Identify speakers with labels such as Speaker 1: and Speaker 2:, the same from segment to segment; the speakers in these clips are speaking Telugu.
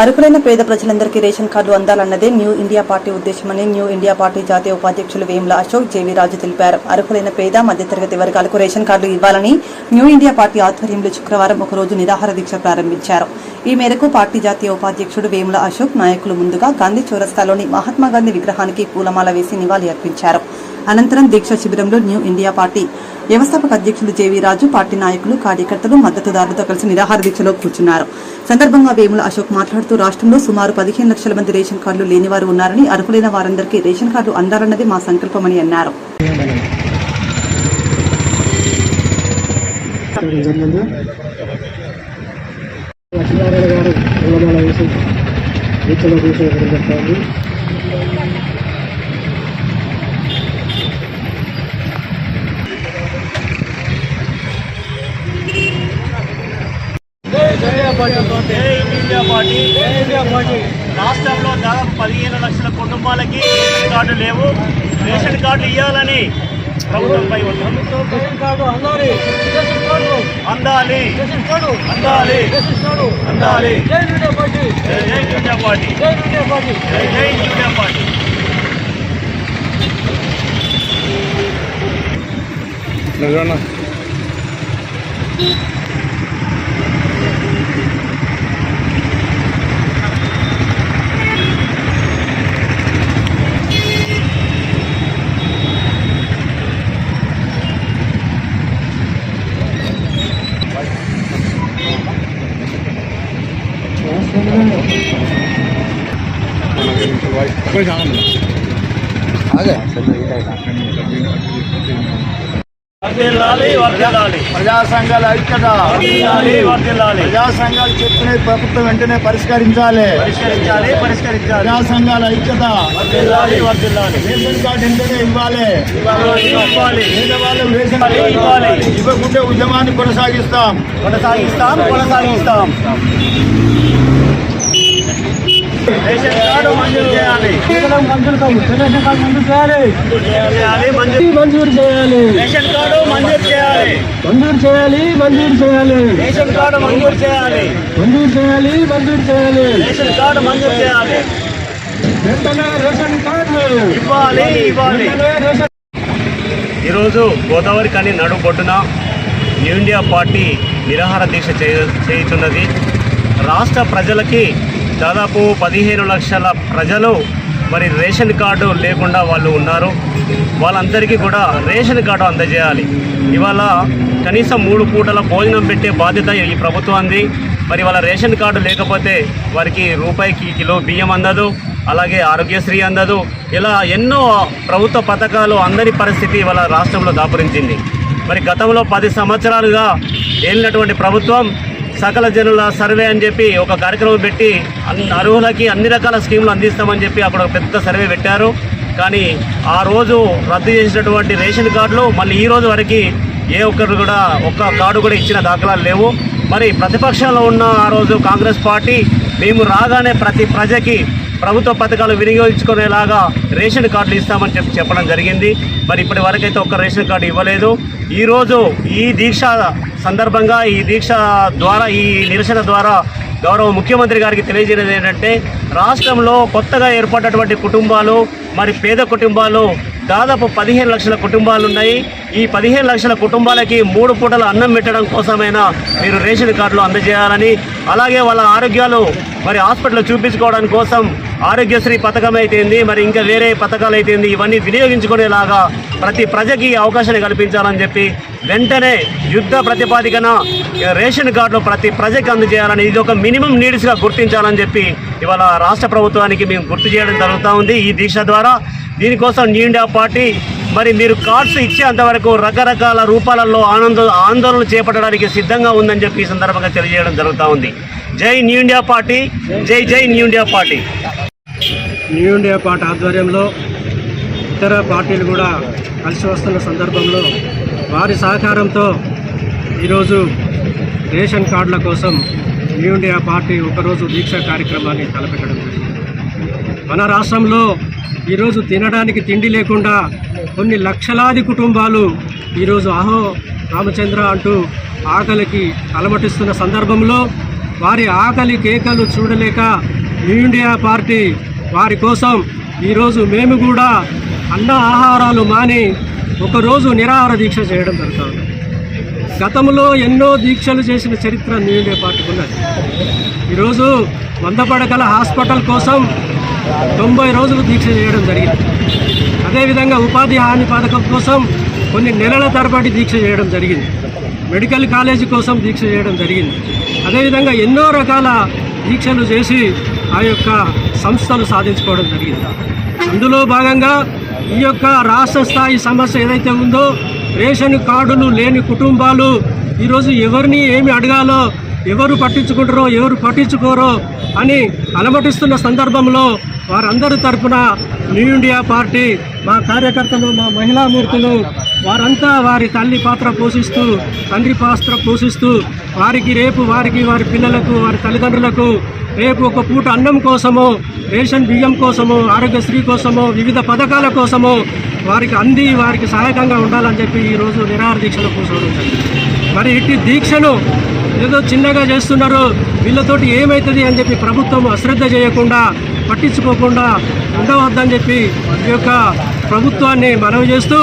Speaker 1: అర్హులైన పేద ప్రజలందరికీ రేషన్ కార్డు అందాలన్నదే న్యూ ఇండియా పార్టీ ఉద్దేశమని న్యూ ఇండియా పార్టీ జాతీయ ఉపాధ్యక్షులు వేముల అశోక్ జేవీ రాజు తెలిపారు. అర్హులైన పేద మధ్యతరగతి వర్గాలకు రేషన్ కార్డు ఇవ్వాలని న్యూ ఇండియా పార్టీ ఆధ్వర్యంలో శుక్రవారం ఒకరోజు నిరాహార దీక్ష ప్రారంభించారు. ఈ మేరకు పార్టీ జాతీయ ఉపాధ్యక్షుడు వేముల అశోక్ నాయకులు ముందుగా గాంధీ చౌరస్తాలోని మహాత్మా గాంధీ విగ్రహానికి పూలమాల వేసి నివాళి అర్పించారు. అనంతరం దీక్ష శిబిరంలో న్యూ ఇండియా పార్టీ వ్యవస్థాపక అధ్యక్షులు జేవీ రాజు పార్టీ నాయకులు కార్యకర్తలు మద్దతుదారులతో కలిసి నిరాహార దీక్షలో కూర్చున్నారు. సందర్భంగా వేముల అశోక్ మాట్లాడుతూ రాష్ట్రంలో సుమారు పదిహేను లక్షల మంది రేషన్ కార్డులు లేనివారు ఉన్నారని అర్హులైన వారందరికీ రేషన్ కార్డు అందాలన్నది మా సంకల్పమని అన్నారు.
Speaker 2: లక్ష్మీనారాయణ గారు పూలమాల వేసి దీక్షలో
Speaker 3: ఇండియా పార్టీ రాష్ట్రంలో దాదాపు పదిహేను లక్షల కుటుంబాలకి రేషన్ కార్డు లేవు. రేషన్ కార్డు ఇవ్వాలని ప్రభుత్వంపై ఉంది. అందాలి. అందాలి. అందాలి. జై జై ఇండియా పార్టీ. జై జై ఇండియా పార్టీ.
Speaker 2: ప్రజా సంఘాల ఐక్యత
Speaker 3: వర్ధిల్లాలి
Speaker 2: ప్రజా సంఘాలు చెప్పిన ప్రభుత్వం వెంటనే పరిష్కరించాలి
Speaker 3: పరిష్కరించాలి పరిష్కరించాలి
Speaker 2: ప్రజా సంఘాల ఐక్యత
Speaker 3: వర్ధిల్లాలి
Speaker 2: రేషన్ కార్డు వెంటనే ఇవ్వాలి
Speaker 3: ఇవ్వాలి ఇవ్వాలి ఇవ్వాలి.
Speaker 2: ఇవ్వకుంటే ఉద్యమాన్ని కొనసాగిస్తాం
Speaker 3: కొనసాగిస్తాం కొనసాగిస్తాం రేషన్ కార్డు మంజూరు చేయాలి మంజూరు
Speaker 2: మంజూరు చేయాలి
Speaker 3: రేషన్ కార్డు మంజూరు చేయాలి
Speaker 2: మంజూరు చేయాలి మంజూరు చేయాలి
Speaker 3: రేషన్ కార్డు మంజూరు చేయాలి
Speaker 2: మంజూరు చేయాలి మంజూరు చేయాలి
Speaker 3: రేషన్ కార్డు మంజూరు చేయాలి
Speaker 2: వెంటనే రేషన్ కార్డు
Speaker 3: ఇవ్వాలి ఇవ్వాలి ఈరోజు గోదావరి కానీ నడుబొడ్డున న్యూ ఇండియా పార్టీ నిరాహార దీక్ష చేయ చేయుచున్నది. రాష్ట్ర ప్రజలకి దాదాపు పదిహేను లక్షల ప్రజలు మరి రేషన్ కార్డు లేకుండా వాళ్ళు ఉన్నారు. వాళ్ళందరికీ కూడా రేషన్ కార్డు అందజేయాలి. ఇవాళ కనీసం మూడు పూటల భోజనం పెట్టే బాధ్యత ఈ ప్రభుత్వాన్ని మరి వాళ్ళ రేషన్ కార్డు లేకపోతే వారికి రూపాయికి కిలో బియ్యం అందదు అలాగే ఆరోగ్యశ్రీ అందదు. ఇలా ఎన్నో ప్రభుత్వ పథకాలు అందని పరిస్థితి వాళ్ళ రాష్ట్రంలో దాపురించింది. మరి గతంలో పది సంవత్సరాలుగా ఏలినటువంటి ప్రభుత్వం సకల జనుల సర్వే అని చెప్పి ఒక కార్యక్రమం పెట్టి అర్హులకి అన్ని రకాల స్కీములు అందిస్తామని చెప్పి అక్కడ ఒక పెద్ద సర్వే పెట్టారు. కానీ ఆ రోజు రద్దు చేసినటువంటి రేషన్ కార్డులు మళ్ళీ ఈ రోజు వరకు ఏ ఒక్కరు కూడా ఒక్క కార్డు కూడా ఇచ్చిన దాఖలాలు లేవు. మరి ప్రతిపక్షంలో ఉన్న ఆ రోజు కాంగ్రెస్ పార్టీ మేము రాగానే ప్రతి ప్రజకి ప్రభుత్వ పథకాలు వినియోగించుకునేలాగా రేషన్ కార్డులు ఇస్తామని చెప్పి చెప్పడం జరిగింది. మరి ఇప్పటి వరకైతే ఒక్క రేషన్ కార్డు ఇవ్వలేదు. ఈరోజు ఈ దీక్ష సందర్భంగా ఈ దీక్ష ద్వారా ఈ నిరసన ద్వారా గౌరవ ముఖ్యమంత్రి గారికి తెలియజేయడం ఏంటంటే రాష్ట్రంలో కొత్తగా ఏర్పడినటువంటి కుటుంబాలు మరి పేద కుటుంబాలు దాదాపు పదిహేను లక్షల కుటుంబాలు ఉన్నాయి. ఈ పదిహేను లక్షల కుటుంబాలకి మూడు పూటల అన్నం పెట్టడం కోసమైనా మీరు రేషన్ కార్డులు అందజేయాలని అలాగే వాళ్ళ ఆరోగ్యాలు మరి హాస్పిటల్ చూపించుకోవడం కోసం ఆరోగ్యశ్రీ పథకం అయితేంది మరి ఇంకా వేరే పథకాలు అయితేంది ఇవన్నీ వినియోగించుకునేలాగా ప్రతి ప్రజకి అవకాశాన్ని కల్పించాలని చెప్పి వెంటనే యుద్ధ ప్రతిపాదికన రేషన్ కార్డులు ప్రతి ప్రజకి అందజేయాలని ఇది ఒక మినిమం నీడ్స్గా గుర్తించాలని చెప్పి ఇవాళ రాష్ట్ర ప్రభుత్వానికి మేము గుర్తు చేయడం జరుగుతూ ఉంది. ఈ దీక్ష ద్వారా దీనికోసం న్యూ ఇండియా పార్టీ మరి మీరు కార్డ్స్ ఇచ్చేంత వరకు రకరకాల రూపాలలో ఆనంద ఆందోళన చేపట్టడానికి సిద్ధంగా ఉందని చెప్పి ఈ సందర్భంగా తెలియజేయడం జరుగుతూ ఉంది. జై న్యూ ఇండియా పార్టీ జై జై new India party.
Speaker 2: New India party ఆధ్వర్యంలో ఇతర పార్టీలు కూడా కలిసి వస్తున్న సందర్భంలో వారి సహకారంతో ఈరోజు రేషన్ కార్డుల కోసం న్యూ ఇండియా పార్టీ ఒకరోజు దీక్ష కార్యక్రమాన్ని తలపెట్టడం మన రాష్ట్రంలో ఈరోజు తినడానికి తిండి లేకుండా కొన్ని లక్షలాది కుటుంబాలు ఈరోజు అహో రామచంద్ర అంటూ ఆకలికి అలమటిస్తున్న సందర్భంలో వారి ఆకలి కేకలు చూడలేక న్యూ ఇండియా పార్టీ వారి కోసం ఈరోజు మేము కూడా అన్న ఆహారాలు మాని ఒకరోజు నిరాహార దీక్ష చేయడం జరుగుతుంది. గతంలో ఎన్నో దీక్షలు చేసిన చరిత్ర నేనే పాటుకున్నది. ఉన్నది ఈరోజు వంద పడకల హాస్పిటల్ కోసం తొంభై రోజులు దీక్ష చేయడం జరిగింది. అదేవిధంగా ఉపాధి హామీ పథకం కోసం కొన్ని నెలల తరబడి దీక్ష చేయడం జరిగింది. మెడికల్ కాలేజీ కోసం దీక్ష చేయడం జరిగింది. అదేవిధంగా ఎన్నో రకాల దీక్షలు చేసి ఆ యొక్క సంస్థలు సాధించుకోవడం జరిగింది. అందులో భాగంగా ఈ యొక్క రాష్ట్ర స్థాయి సమస్య ఏదైతే ఉందో రేషన్ కార్డులు లేని కుటుంబాలు ఈరోజు ఎవరిని ఏమి అడగాలో ఎవరు పట్టించుకుంటారో ఎవరు పట్టించుకోరో అని అలమటిస్తున్న సందర్భంలో వారందరి తరపున న్యూ ఇండియా పార్టీ మా కార్యకర్తలు మా మహిళా మూర్తులు వారంతా వారి తల్లి పాత్ర పోషిస్తూ తండ్రి పాత్ర పోషిస్తూ వారికి రేపు వారికి వారి పిల్లలకు వారి తల్లిదండ్రులకు రేపు ఒక పూట అన్నం కోసమో రేషన్ బియ్యం కోసమో ఆరోగ్యశ్రీ కోసమో వివిధ పథకాల కోసమో వారికి అంది వారికి సహాయకంగా ఉండాలని చెప్పి ఈరోజు నిరాహార దీక్షలో కూర్చోవడం మరి ఇట్టి దీక్షను ఏదో చిన్నగా చేస్తున్నారు వీళ్ళతోటి ఏమవుతుంది అని చెప్పి ప్రభుత్వం అశ్రద్ధ చేయకుండా పట్టించుకోకుండా ఉండవద్దని చెప్పి ఈ యొక్క ప్రభుత్వాన్ని మనవి చేస్తూ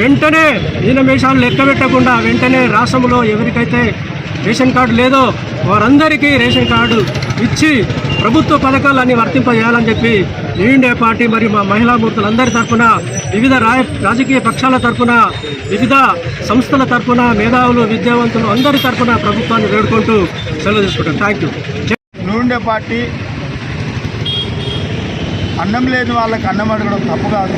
Speaker 2: వెంటనే ఈనమేషాలు లెక్క పెట్టకుండా వెంటనే రాష్ట్రంలో ఎవరికైతే రేషన్ కార్డు లేదో వారందరికీ రేషన్ కార్డు ఇచ్చి ప్రభుత్వ పథకాలన్నీ వర్తింపజేయాలని చెప్పి న్యూ ఇండియా పార్టీ మరియు మా మహిళా మూర్తులందరి తరఫున వివిధ రాయ రాజకీయ పక్షాల తరఫున వివిధ సంస్థల తరఫున మేధావులు విద్యావంతులు అందరి తరఫున ప్రభుత్వాన్ని వేడుకుంటూ సెలవు తీసుకుంటాం. థ్యాంక్ యూ
Speaker 4: నూనె పార్టీ అన్నం లేని వాళ్ళకి అన్నం అడగడం తప్పు కాదు.